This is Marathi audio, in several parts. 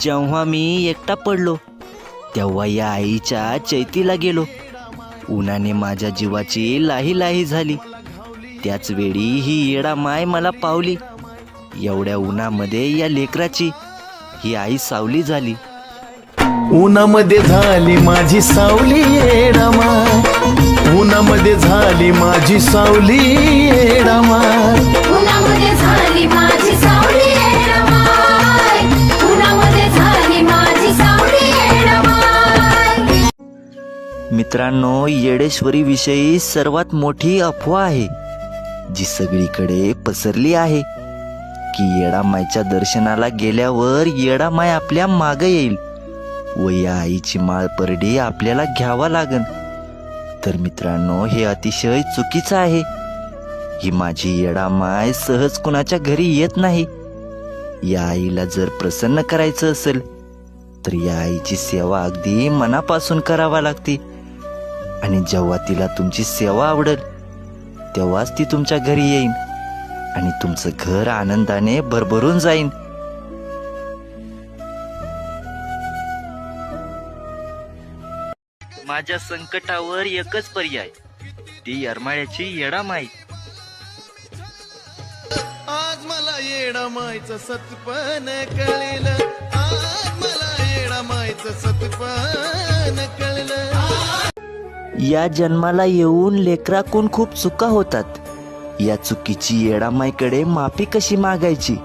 जेव्हा मी एकटा पडलो तेव्हा या आईच्या चैतीला गेलो. उन्हाने माझ्या जीवाची लाही लाही झाली. त्याच वेळी ही येडा माय मला पावली. एवढ्या उन्हामध्ये या लेकराची ही आई सावली झाली. उन्हामध्ये झाली माझी सावली येडामा उन्हामध्ये झाली माझी सावली येडामा उन्हामध्ये मित्रांनो येडेश्वरी विषयी सर्वात मोठी अफवा आहे जी सगळीकडे पसरली आहे की येडामायच्या दर्शनाला गेल्यावर येडामाय आपल्या माग येईल व या आईची माळ परडी आपल्याला घ्यावा लागन. तर मित्रांनो हे अतिशय चुकीचं आहे. ही माझी येडामाय सहज कुणाच्या घरी येत नाही. या आईला जर प्रसन्न करायचं असेल तर या आईची सेवा अगदी मनापासून करावा लागते. आणि जेव्हा तिला तुमची सेवा आवडेल तेव्हाच ती तुमच्या घरी येईन आणि तुमचं घर आनंदाने भरभरून जाईन. माझ्या संकटावर एकच पर्याय ती यरमाळ्याची येडा माई आज मला येडामायचं सतपण कळलं. आज मला येडामायचं सतपण कळलं. या जन्माला येऊन लेकराकून खूप चुका होतात. या चुकीची येडामाईकडे माफी कशी मागायची?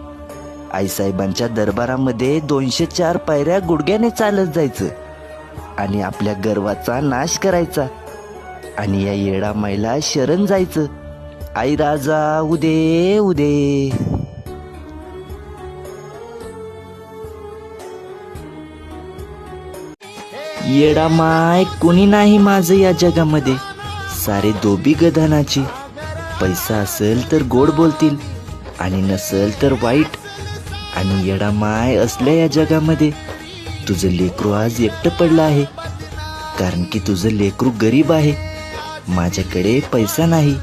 आईसाहेबांच्या दरबारामध्ये दोनशे चार पायऱ्या गुडघ्याने चालत जायचं आणि आपल्या गर्वाचा नाश करायचा आणि या येडामाईला शरण जायचं. आई राजा उदे उदे. येडा माय कुणी नाही माझं या जगामध्ये. सारे दोबी गधानाची. पैसा असेल तर गोड बोलतील आणि नसेल तर वाईट. आणि येडामाय असल्या या जगामध्ये तुझं लेकरू आज एकटं पडलं आहे. कारण की तुझं लेकरू गरीब आहे. माझ्याकडे पैसा नाही.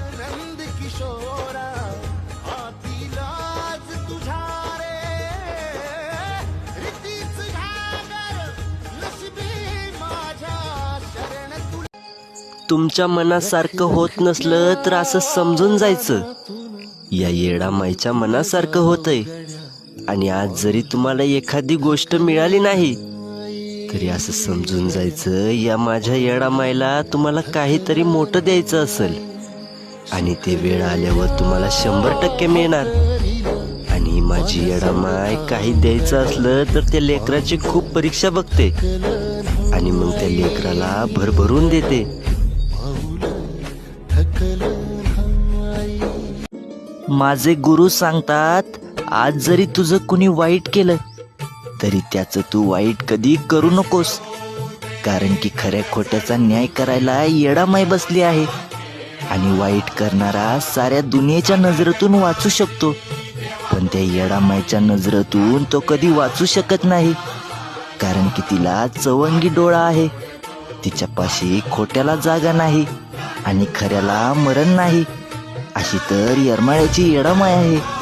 तुमच्या मनासारखं होत नसलं तर असं समजून जायचं. या येडामाईच्या मनासारखं होतंय. आणि आज जरी तुम्हाला एखादी गोष्ट मिळाली नाही तरी असं समजून जायचं या माझ्या येडामाईला तुम्हाला काहीतरी मोठं द्यायचं असेल. आणि ते वेळ आल्यावर तुम्हाला शंभर टक्के मिळणार. आणि माझी माझी येडामाय काही द्यायचं असलं तर त्या लेकराची खूप परीक्षा बघते. आणि मग त्या लेकराला भरभरून देते. माझे गुरु सांगतात आज जरी तुझं कुणी वाईट केलं तरी त्याचं तू वाईट कधी करू नकोस. कारण की खऱ्या खोट्याचा न्याय करायला येडामाय बसली आहे. आणि वाईट करणारा साऱ्या दुनियेच्या नजरेतून वाचू शकतो. पण त्या येडामाईच्या नजरेतून तो कधी वाचू शकत नाही. कारण की तिला चवंगी डोळा आहे. तिच्यापाशी खोट्याला जागा नाही. आणि खऱ्याला मरण नाही. अशी तर यरमाळ्याची येडामाय आहे.